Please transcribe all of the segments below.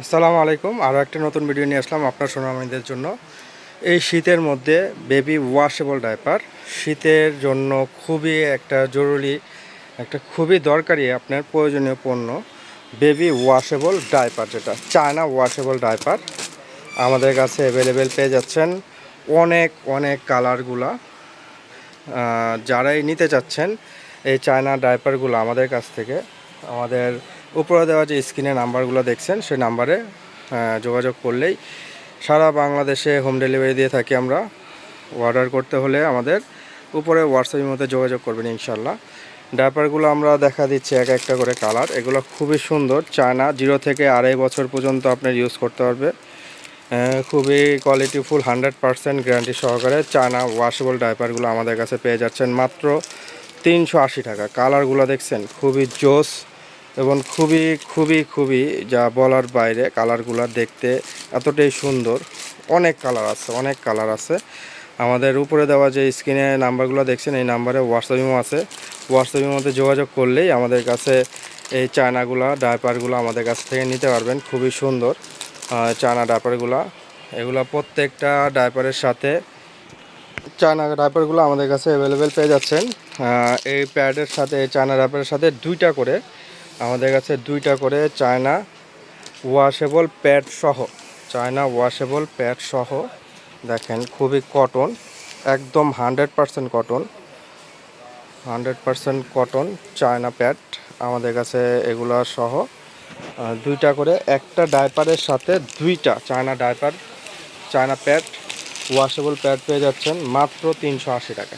আসসালামু আলাইকুম। আরও একটা নতুন ভিডিও নিয়ে আসলাম আপনার সোনামণিদের জন্য। এই শীতের মধ্যে বেবি ওয়াশেবল ডাইপার শীতের জন্য খুবই একটা জরুরি, একটা খুবই দরকারি আপনার প্রয়োজনীয় পণ্য বেবি ওয়াশেবল ডাইপার যেটা চায়না ওয়াশেবল ডাইপার আমাদের কাছে অ্যাভেলেবেল পেয়ে যাচ্ছেন অনেক অনেক কালারগুলা যারাই নিতে চাচ্ছেন এই চায়না ডাইপারগুলো আমাদের কাছ থেকে, আমাদের উপরে দেওয়া যে স্ক্রিনে নাম্বারগুলো দেখছেন, সেই নাম্বারে যোগাযোগ করলেই সারা বাংলাদেশে হোম ডেলিভারি দিয়ে থাকি আমরা। অর্ডার করতে হলে আমাদের উপরে হোয়াটসঅ্যাপের মধ্যে যোগাযোগ করবেন ইনশাল্লাহ ডাইপারগুলো আমরা দেখা দিচ্ছি এক একটা করে কালার। এগুলো খুবই সুন্দর। চায়না জিরো থেকে আড়াই বছর পর্যন্ত আপনার ইউজ করতে পারবে। খুবই কোয়ালিটিফুল হান্ড্রেড পারসেন্ট গ্যারান্টি সহকারে চায়না ওয়াশেবল ডাইপারগুলো আমাদের কাছে পেয়ে যাচ্ছেন। মাত্র তিনশো আশি টাকা। কালারগুলো দেখছেন, খুবই জোস। এবং খুবই খুবই খুবই যা বলার বাইরে কালারগুলো দেখতে এতটাই সুন্দর। অনেক কালার আছে, অনেক কালার আছে। আমাদের উপরে দেওয়া যে স্ক্রিনে নাম্বারগুলো দেখছেন, এই নাম্বারে হোয়াটসঅ্যাপও আছে। হোয়াটসঅ্যাপের মধ্যে যোগাযোগ করলেই আমাদের কাছে এই চায়নাগুলো ডাইপারগুলো আমাদের কাছ থেকে নিতে পারবেন। খুবই সুন্দর চায়না ডাইপারগুলো এগুলো প্রত্যেকটা ডাইপারের সাথে চায়না ডাইপারগুলো আমাদের কাছে অ্যাভেলেবেল পেয়ে যাচ্ছেন। এই প্যাডের সাথে চায়না ডাইপারের সাথে দুইটা করে আমাদের কাছে দুইটা করে চায়না ওয়াশেবল প্যাড সহ, চায়না ওয়াশেবল প্যাড সহ, দেখেন খুবই কটন একদম hundred percent cotton hundred percent cotton China pad আমাদের কাছে এগুলা সহ। দুইটা করে একটা ডাইপারের সাথে দুইটা China diaper China pad washable pad পেয়ে যাচ্ছেন মাত্র তিনশো আশি টাকা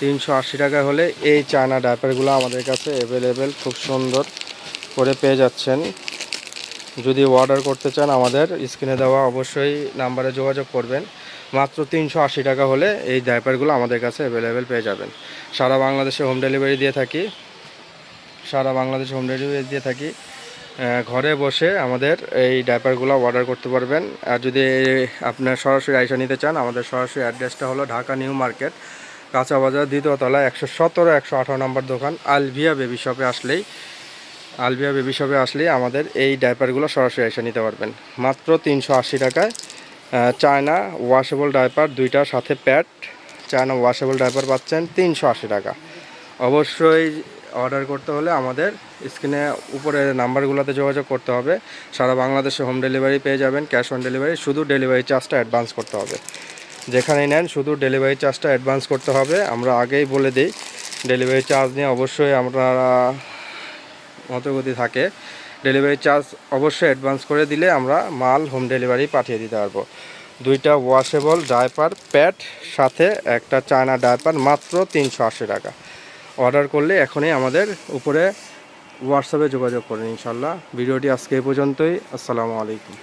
তিনশো আশি টাকা হলে এই চায়না ডাইপারগুলো আমাদের কাছে অ্যাভেলেবেল খুব সুন্দর করে পেয়ে যাচ্ছেন। যদি অর্ডার করতে চান আমাদের, স্ক্রিনে দেওয়া অবশ্যই নাম্বারে যোগাযোগ করবেন। মাত্র তিনশো আশি টাকা হলে এই ডাইপারগুলো আমাদের কাছে অ্যাভেলেবেল পেয়ে যাবেন। সারা বাংলাদেশে হোম ডেলিভারি দিয়ে থাকি। সারা বাংলাদেশে হোম ডেলিভারি দিয়ে থাকি। ঘরে বসে আমাদের এই ডাইপারগুলো অর্ডার করতে পারবেন। আর যদি আপনার সরাসরি আইসা নিতে চান, আমাদের সরাসরি অ্যাড্রেসটা হলো ঢাকা নিউ মার্কেট কাঁচা বাজার দ্বিতীয় তলা, একশো সতেরো একশো আঠারো নম্বর দোকান আলভিয়া বেবি শপে আসলেই, আলভিয়া বেবি শপে আসলেই আমাদের এই ডাইপারগুলো সরাসরি এসে নিতে পারবেন। মাত্র তিনশো আশি টাকায় চায়না ওয়াশেবল ডাইপার দুইটার সাথে প্যাড চায়না ওয়াশেবল ডাইপার পাচ্ছেন তিনশো আশি টাকা। অবশ্যই অর্ডার করতে হলে আমাদের স্ক্রিনে উপরে নাম্বারগুলোতে যোগাযোগ করতে হবে। সারা বাংলাদেশে হোম ডেলিভারি পেয়ে যাবেন, ক্যাশ অন ডেলিভারি, শুধু ডেলিভারি চার্জটা অ্যাডভান্স করতে হবে। যেখানেই নেন, শুধু ডেলিভারি চার্জটা অ্যাডভান্স করতে হবে। আমরা আগেই বলে দিই ডেলিভারি চার্জ নিয়ে অবশ্যই আপনারা মতগতি থাকে। ডেলিভারি চার্জ অবশ্যই অ্যাডভান্স করে দিলে আমরা মাল হোম ডেলিভারি পাঠিয়ে দিতে পারব। দুইটা ওয়াশেবল ডাইপার প্যাড সাথে একটা চায়না ডাইপার মাত্র তিনশো আশি টাকা। অর্ডার করলে এখনই আমাদের উপরে হোয়াটসঅ্যাপে যোগাযোগ করেন ইনশাল্লাহ ভিডিওটি আজকে এই পর্যন্তই। আসসালামু আলাইকুম।